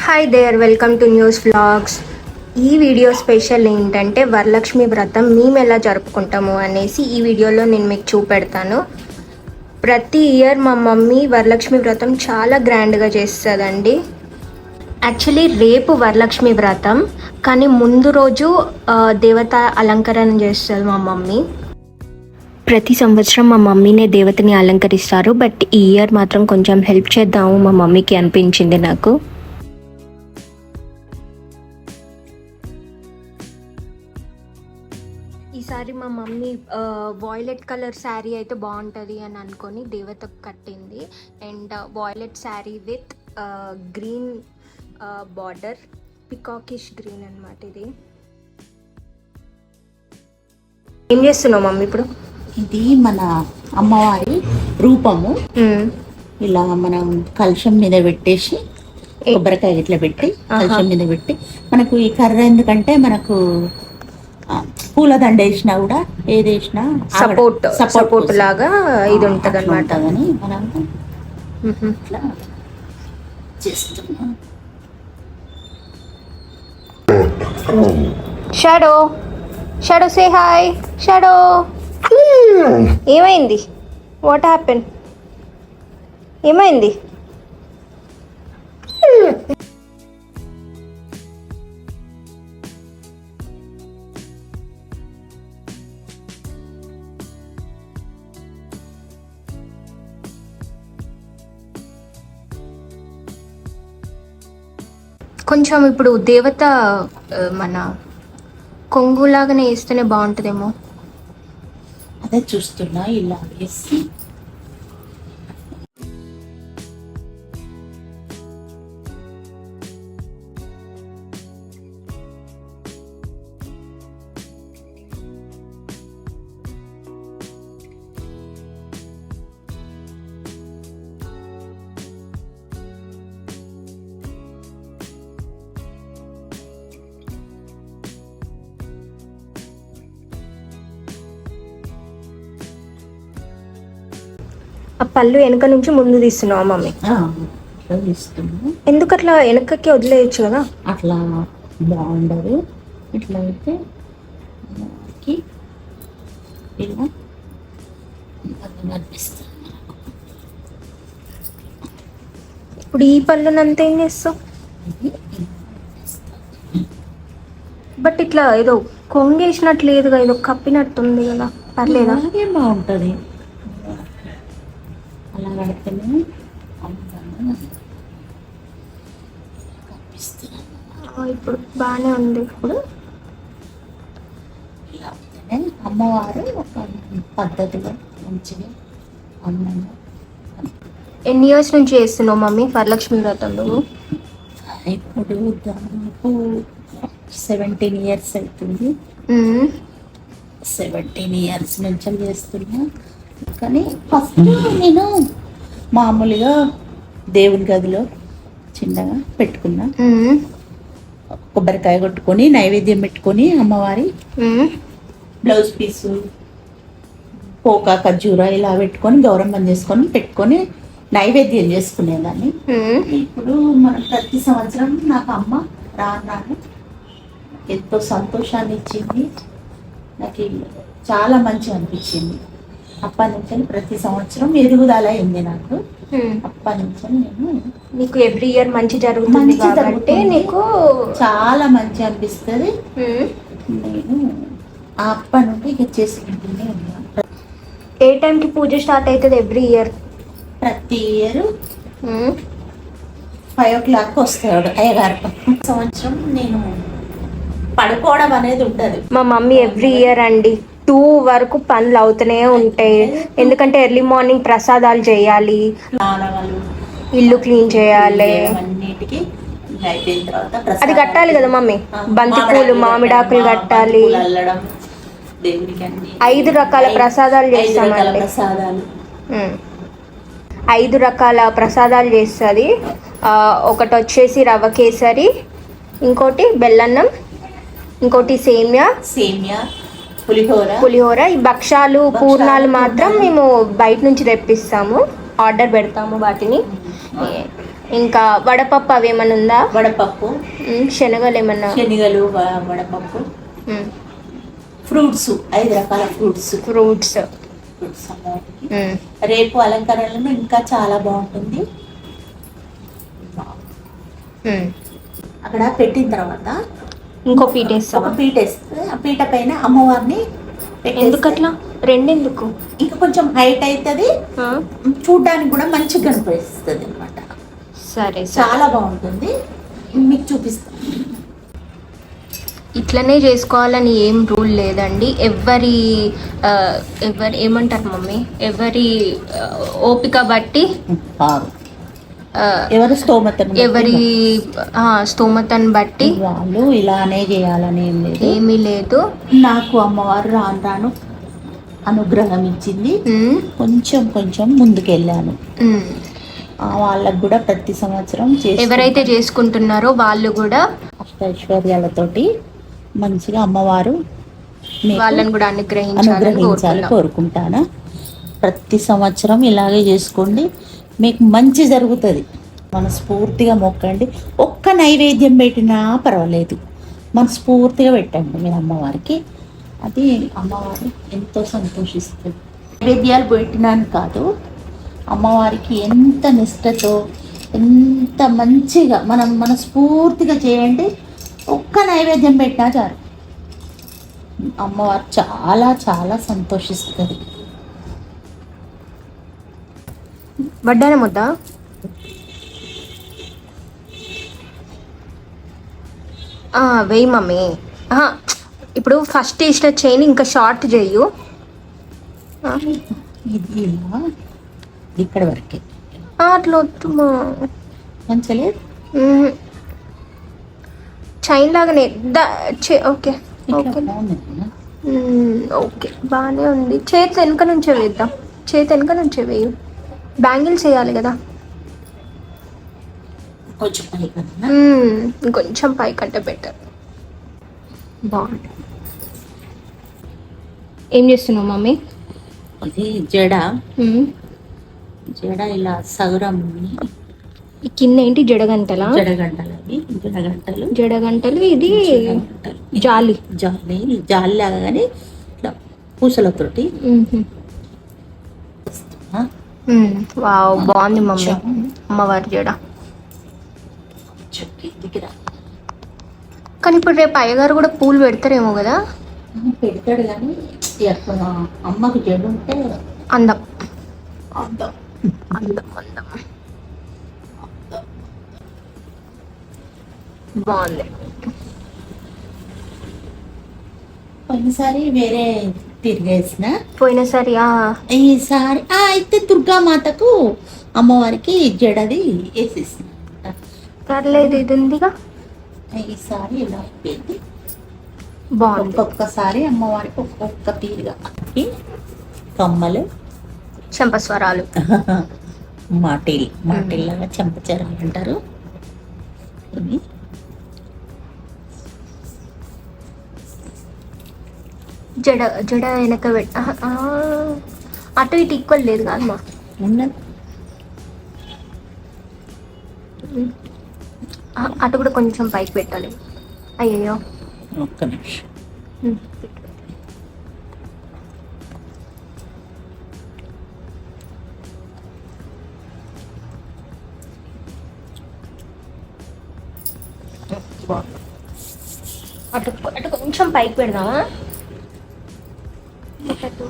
Hi there welcome to news vlogs ఈ video special ఏంటంటే వరలక్ష్మి వ్రతం మేము ఎలా జరుపుకుంటాము అనేసి ఈ వీడియోలో నేను మీకు చూపెడతాను. ప్రతి ఇయర్ మా మమ్మీ వరలక్ష్మి వ్రతం చాలా గ్రాండ్గా చేస్తుందండి. యాక్చువల్లీ రేపు వరలక్ష్మి వ్రతం కానీ ముందు రోజు దేవత అలంకరణ చేస్తుంది మా మమ్మీ. ప్రతి సంవత్సరం మా మమ్మీనే దేవతని అలంకరిస్తారు బట్ ఈ ఇయర్ మాత్రం కొంచెం హెల్ప్ చేద్దాము మా మమ్మీకి అనిపించింది నాకు. ఈసారి మా మమ్మీ వాయిలెట్ కలర్ శారీ అయితే బాగుంటుంది అని అనుకొని దేవతకు కట్టింది. And violet sari with green border peacockish green అన్నమాట ఇది. ఏం చేస్తున్నావు మమ్మీ ఇప్పుడు? ఇది మన అమ్మవారి రూపము. ఇలా మనం కలశం మీద పెట్టేసి కొబ్బరికాయ ఇట్లా పెట్టి కలశం మీద పెట్టి మనకు ఈ కర్ర ఎందుకంటే మనకు పూలదండ వేసినా కూడా ఏది వేసినా సపోర్ట్ సపోర్ట్ లాగా ఇది ఉంటుంది అనమాట ఉంటుందని మనం ఇట్లా చేస్తున్నాం. Shadow Shadow say hi Shadow ఏమైంది? వాట్ హ్యాపెన్ ఏమైంది? కొంచెం ఇప్పుడు దేవత మన కొంగులాగానే వేస్తేనే బాగుంటుందేమో. అదే చూస్తున్నా ఇలా వేసి ఆ పళ్ళు వెనక నుంచి ముందు తీస్తున్నావా మమ్మీ? ఎందుకు అట్లా వెనకకి వదిలేయచ్చు కదా? అట్లా బాగుండదు. ఇట్లా అయితే ఇలా ఇప్పుడు ఈ పళ్ళునంతా ఏం చేస్తావు. బట్ ఇట్లా ఏదో కొంగేసినట్లు లేదుగా ఏదో కప్పినట్టుంది కదా. పర్లేదా? బాగుంటుంది. అలా కడితేనే అందంగా కనిపిస్తుంది ఇప్పుడు బాగానే ఉంది ఇప్పుడు. ఇలా అమ్మవారు ఒక పద్ధతిగా మంచిగా అందంగా ఎన్ని ఇయర్స్ నుంచి చేస్తున్నావు మమ్మీ వరలక్ష్మి వ్రతం నువ్వు? ఇప్పుడు దాదాపు సెవెంటీన్ ఇయర్స్ అవుతుంది. సెవెంటీన్ ఇయర్స్ నుంచి చేస్తున్నా. కానీ ఫస్ట్ నేను మామూలుగా దేవుని గదిలో చిన్నగా పెట్టుకున్నా. కొబ్బరికాయ కొట్టుకొని నైవేద్యం పెట్టుకొని అమ్మవారి మ్మ్. బ్లౌజ్ పీసు పోకా ఖర్జూర ఇలా పెట్టుకొని గౌరమ్మం చేసుకొని పెట్టుకొని నైవేద్యం చేసుకునేదాన్ని. ఇప్పుడు మన ప్రతి సంవత్సరం నాకు అమ్మ రాను రాను ఎంతో సంతోషాన్ని ఇచ్చింది నాకు చాలా మంచి అనిపించింది అప్పటి నుంచి ప్రతి సంవత్సరం ఎదుగుదల అయింది నాకు. అప్పటి నుంచి నేను నీకు ఎవ్రీ ఇయర్ మంచి జరుగుతుంది కాబట్టి. నీకు చాలా మంచి అనిపిస్తుంది. నేను ఆ అప్పటి నుండి ఇక చేసుకుంటూనే ఉన్నాను ఏ టైంకి పూజ స్టార్ట్ అవుతుంది ఎవ్రీ ఇయర్ ప్రతి ఇయర్ ఫైవ్ ఓ క్లాక్ వస్తాడు అయ్యగారు సంవత్సరం నేను పడుకోవడం అనేది ఉండదు మా మమ్మీ ఎవ్రీ ఇయర్ అండి టూ వరకు పనులు అవుతూనే ఉంటాయి. ఎందుకంటే ఎర్లీ మార్నింగ్ ప్రసాదాలు చేయాలి ఇల్లు క్లీన్ చేయాలి. అన్నిటికి అది కట్టాలి కదా మమ్మీ? బంతి పూలు మామిడాకులు కట్టాలి. ఐదు రకాల ప్రసాదాలు చేస్తామండి. ఐదు రకాల ప్రసాదాలు చేస్తుంది. ఒకటి వచ్చేసి రవ్వ కేసరి ఇంకోటి బెల్లన్నం ఇంకోటి సేమ్యా. సేమియా పులిహోర. పులిహోర. ఈ భక్షాలు పూర్ణాలు మాత్రం మేము బయట నుంచి తెప్పిస్తాము. ఆర్డర్ పెడతాము వాటిని. ఇంకా వడపప్పు అవి ఏమైనా ఉందా? వడపప్పు. శనగలు ఏమన్నా? శనగలు వడపప్పు. ఫ్రూట్స్ ఐదు రకాల ఫ్రూట్స్. ఫ్రూట్స్. రేపు అలంకరణలో ఇంకా చాలా బాగుంటుంది. అక్కడ పెట్టిన తర్వాత ఇంకో పీట ఒక వేస్తావా? పీట వేస్తే ఆ పీట పైన అమ్మవారిని పెట్టేస్తే ఎందుకట్లా? రెండెందుకు? ఇంకా కొంచెం హైట్ అవుతుంది? చూడడానికి కూడా మంచిగా కనిపిస్తుంది అనమాట సరే చాలా బాగుంటుంది. మీకు చూపిస్తాను ఇట్లనే చేసుకోవాలని ఏం రూల్ లేదండి. ఎవరి ఎవరి ఏమంటారు మమ్మీ? ఎవరి ఓపిక బట్టి ఎవరు స్తోమతను ఎవరి స్తోమతను బట్టి వాళ్ళు ఇలానే చేయాలని ఏం లేదు. ఏమీ లేదు. నాకు అమ్మవారు రాను రాను అనుగ్రహం ఇచ్చింది. కొంచెం కొంచెం ముందుకెళ్ళాను. వాళ్ళకు కూడా ప్రతి సంవత్సరం ఎవరైతే చేసుకుంటున్నారో వాళ్ళు కూడా అష్టైశ్వర్యాలతోటి మంచిగా అమ్మవారు వాళ్ళని కూడా అనుగ్రహించాలని కోరుకుంటాను. ప్రతి సంవత్సరం ఇలాగే చేసుకోండి. మీకు మంచి జరుగుతుంది. మనస్ఫూర్తిగా మొక్కండి. ఒక్క నైవేద్యం పెట్టినా పర్వాలేదు. మనస్ఫూర్తిగా పెట్టండి మీరు అమ్మవారికి. అది అమ్మవారు ఎంతో సంతోషిస్తుంది. నైవేద్యాలు పెట్టినాను కాదు. అమ్మవారికి ఎంత నిష్టతో ఎంత మంచిగా మనం మనస్ఫూర్తిగా చేయండి. ఒక్క నైవేద్యం పెట్టినా చాలు. అమ్మవారు చాలా చాలా సంతోషిస్తుంది. వడ్డాన ముద్ద. ఆ, వెయ్యి మమ్మీ. ఇప్పుడు ఫస్ట్ ఇష్ట చైన్ ఇంకా షార్ట్ ఇది ఇలా ఇక్కడ వరకే. అట్లా వద్దు మా. మంచిగా లేదు మ్మ్. చైన్ లాగానే. ఓకే. ఓకే. ఓకే. బాగానే ఉంది. చేతి వెనక నుంచే వేద్దాం. చేతి వెనక నుంచే వేయు. బ్యాంగిల్స్ వేయాలి కదా. కొంచెం పై ఇంకొంచెం పైకంటే బెటర్ బాగుంది. ఏం చేస్తున్నావు మమ్మీ? ఇది జడ. జడ ఇలా సగురం ఈ కింద ఏంటి? జడగంటలా? జడగంటలు అవి జడగంటలు. జడగంటలు ఇది. జాలి. జాలి జాలి లాగా కానీ ఇట్లా పూసలతోటి. వావ్ బాగుంది మమ్మీ. అమ్మవారి జడ. కానీ ఇప్పుడు రేపు అయ్యగారు కూడా పూలు పెడతారేమో కదా? పెడతాడు కానీ అమ్మకు జడ ఉంటే అందం. అందం అందం. అందం. బాగుంది. పోయినసారి వేరే తిరిగేసిన. పోయినసారి ఈసారి ఆ, అయితే దుర్గామాతకు అమ్మవారికి జడది వేసేసిన. పర్లేదు ఇది ఉందిగా. ఈసారి ఇలా అయిపోయింది. బాగుంది. ఒక్కొక్కసారి అమ్మవారికి ఒక్కొక్క తీరుగా. కమ్మలు. చంపస్వరాలు. మాటిల్ మాటిల్లాగా చెంపచెరలు అంటారు ఇవి. జడ జడ వెనక అటు ఇటు ఈక్వల్ లేదు ఉన్నది. ఆ, అటు కూడా కొంచెం పైకి పెట్టాలి. అయ్యయ్యో. ఒక్క నిమిషం. ఉమ్. అటు అటు కొంచెం పైకి పెడదామా? అటు.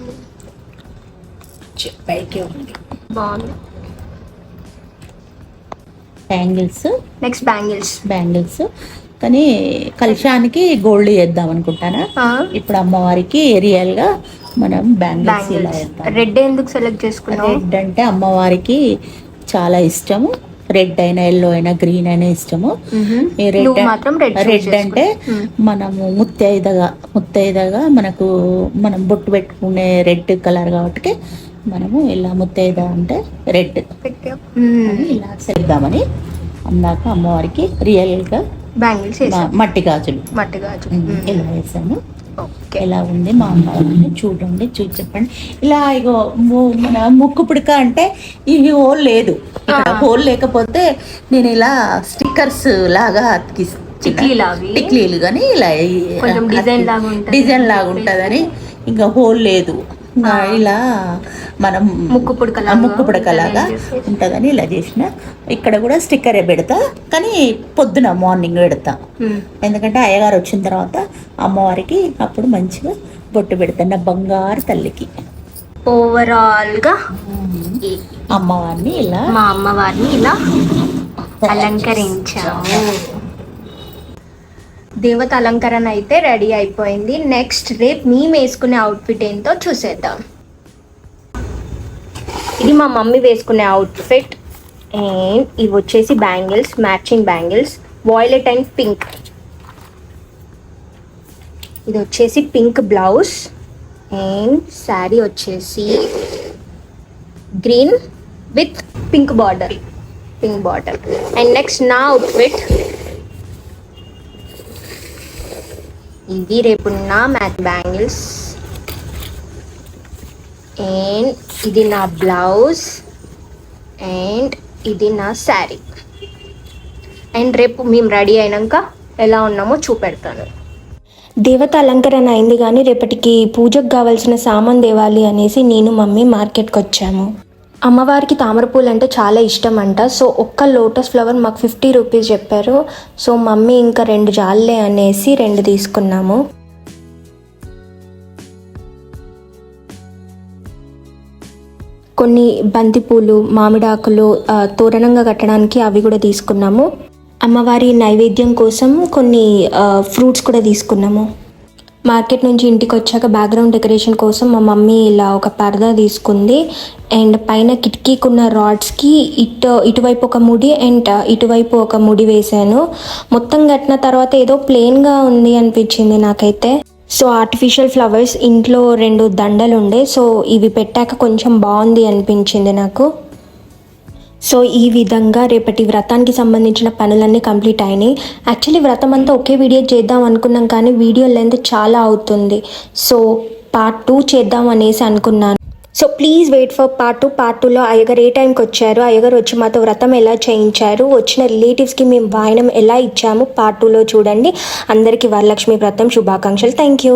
చె- పైకే ఉంది బాగుంది బ్యాంగిల్స్ నెక్స్ట్ బ్యాంగిల్స్ బ్యాంగిల్స్ కానీ కలశానికి గోల్డ్ చేద్దాం అనుకుంటానా? ఇప్పుడు అమ్మవారికి రియల్గా మనం బ్యాంగిల్స్ ఇలా రెడ్ ఎందుకు సెలెక్ట్ చేసుకున్నావు? రెడ్ అంటే అమ్మవారికి చాలా ఇష్టము. రెడ్ అయినా ఎల్లో అయినా గ్రీన్ అయినా ఇష్టము. రెడ్ రెడ్ అంటే మనము ముత్తైదగా ముత్తైదగా మనకు మనం బొట్టు పెట్టుకునే రెడ్ కలర్ కాబట్టి మనము ఇలా ముత్తైద అంటే రెడ్ ఇలా చేద్దామని అందాక అమ్మవారికి రియల్గా బ్యాంగిల్స్ మట్టి గాజులు. మట్టి గాజు ఇలా వేసాము. ఎలా ఉంది మా అమ్మవారిని చూడండి చూసి చెప్పండి ఇలా ఇగో మన ముక్కు పుడక అంటే ఇవి హోల్ లేదు. హోల్ లేకపోతే నేను ఇలా స్టిక్కర్స్ లాగా అతికిస్తున్నా టిక్లీలా కానీ ఇలా అతికి- డిజైన్ లాగా ఉంటది. డిజైన్ లాగా ఉంటుందని ఇంకా హోల్ లేదు. ఇలా మనం ముక్కు పుడకలాగా ఆ, ముక్కు పుడకలాగా. ఉంటుందని ఇలా చేసిన. ఇక్కడ కూడా స్టిక్కరే పెడతా కానీ పొద్దున మార్నింగ్ పెడతా. ఎందుకంటే అయ్యగారు వచ్చిన తర్వాత అమ్మవారికి అప్పుడు మంచిగా బొట్టు పెడతాను నా బంగారు తల్లికి. ఓవరాల్గా ఈ అమ్మవారిని ఇలా మా అమ్మవారిని ఇలా అలంకరించాము. దేవత అలంకరణ అయితే రెడీ అయిపోయింది. నెక్స్ట్ రేపు మేము వేసుకునే అవుట్ఫిట్ ఏంటో చూసేద్దాం. ఇది మా మమ్మీ వేసుకునే అవుట్ఫిట్ అండ్ ఇవి వచ్చేసి bangles matching bangles violet and pink ఇది వచ్చేసి పింక్ బ్లౌజ్ అండ్ శారీ వచ్చేసి green with pink border pink border and next నా అవుట్ఫిట్ ఇది రేపు నా బ్యాంగిల్స్. అండ్ ఇది నా బ్లౌజ్. అండ్ ఇది నా శారీ. అండ్ రేపు మేము రెడీ అయినాక ఎలా ఉన్నామో చూపెడతాను. దేవత అలంకరణ అయింది కానీ రేపటికి పూజకు కావాల్సిన సామాన్ దేవాలి అనేసి నేను మమ్మీ మార్కెట్కి వచ్చాము అమ్మవారికి తామర పూలు అంటే చాలా ఇష్టం అంట సో ఒక్క లోటస్ ఫ్లవర్ మాకు ఫిఫ్టీ రూపీస్ చెప్పారు. సో మమ్మీ ఇంకా రెండు జాల్లే అనేసి రెండు తీసుకున్నాము. కొన్ని బంతిపూలు మామిడాకులు తోరణంగా కట్టడానికి అవి కూడా తీసుకున్నాము. అమ్మవారి నైవేద్యం కోసం కొన్ని ఫ్రూట్స్ కూడా తీసుకున్నాము. మార్కెట్ నుంచి ఇంటికి వచ్చాక బ్యాక్గ్రౌండ్ డెకరేషన్ కోసం మా మమ్మీ ఇలా ఒక పరదా తీసుకుంది. అండ్ పైన కిటికీకి ఉన్న రాడ్స్కి ఇటు ఇటువైపు ఒక ముడి అండ్ ఇటువైపు ఒక ముడి వేశాను. మొత్తం కట్టిన తర్వాత ఏదో ప్లెయిన్గా ఉంది అనిపించింది నాకైతే. సో ఆర్టిఫిషియల్ ఫ్లవర్స్ ఇంట్లో రెండు దండలు ఉండే సో ఇవి పెట్టాక కొంచెం బాగుంది అనిపించింది నాకు. సో ఈ విధంగా రేపటి వ్రతానికి సంబంధించిన పనులన్నీ కంప్లీట్ అయినాయి. యాక్చువల్లీ వ్రతం అంతా ఒకే వీడియో చేద్దాం అనుకున్నాం కానీ వీడియో లెంత్ చాలా అవుతుంది. సో పార్ట్ టూ చేద్దాం అనేసి అనుకున్నాను. So please wait for part two part టూలో అయ్యగారు ఏ టైంకి వచ్చారు? అయ్యగారు వచ్చి మాతో వ్రతం ఎలా చేయించారు? వచ్చిన రిలేటివ్స్కి మేము వాయనం ఎలా ఇచ్చాము? పార్ట్ టూలో చూడండి. అందరికీ వరలక్ష్మి వ్రతం శుభాకాంక్షలు. Thank you